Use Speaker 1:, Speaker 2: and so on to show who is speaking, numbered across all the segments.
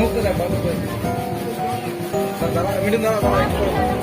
Speaker 1: হোক তো করে। দাঁড়া দাঁড়া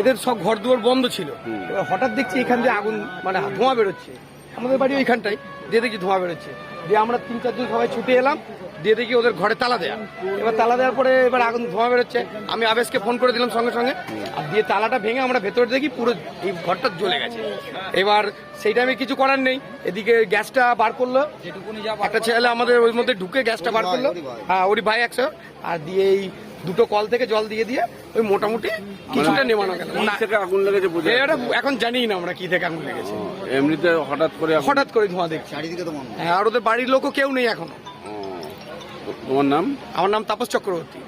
Speaker 2: এদের সব ঘর দুয়ার বন্ধ ছিল। এবার হঠাৎ দেখছি এখান দিয়ে আগুন মানে ধোঁয়া বেরোচ্ছে। আমাদের বাড়ি ওইখানটাই। দিয়ে দেখি ধোঁয়া বেরোচ্ছে। দিয়ে আমরা তিন চারজন সবাই ছুটে এলাম। দিয়ে দেখি ওদের ঘরে তালা দেয়া। এবার তালা দেওয়ার পরে এবার আগুন ধোঁয়া বেরোচ্ছে। আমি আবেশকে ফোন করে দিলাম সঙ্গে সঙ্গে। আর দিয়ে তালাটা ভেঙে আমরা ভেতরে দেখি পুরো এই ঘরটা জ্বলে গেছে। এবার সেই টাইমে কিছু করার নেই। এদিকে গ্যাসটা বার করল। একটা ছেলে আমাদের ওর মধ্যে ঢুকে গ্যাসটা বার করল। হ্যাঁ ওরই ভাই একশো। আর দিয়ে এই দুটো কল থেকে জল দিয়ে দিয়ে ওই মোটামুটি কিছুটা নেমানো গেল।
Speaker 3: থেকে আগুন লেগেছে বুঝে
Speaker 2: এটা এখন জানি না আমরা কি থেকে আগুন লেগেছে।
Speaker 3: এমনিতে হঠাৎ করে
Speaker 2: হঠাৎ করে ধোঁয়া দেখছি। হ্যাঁ আর ওদের বাড়ির লোকও কেউ নেই
Speaker 3: এখনও। তোমার নাম?
Speaker 2: আমার নাম তাপস চক্রবর্তী।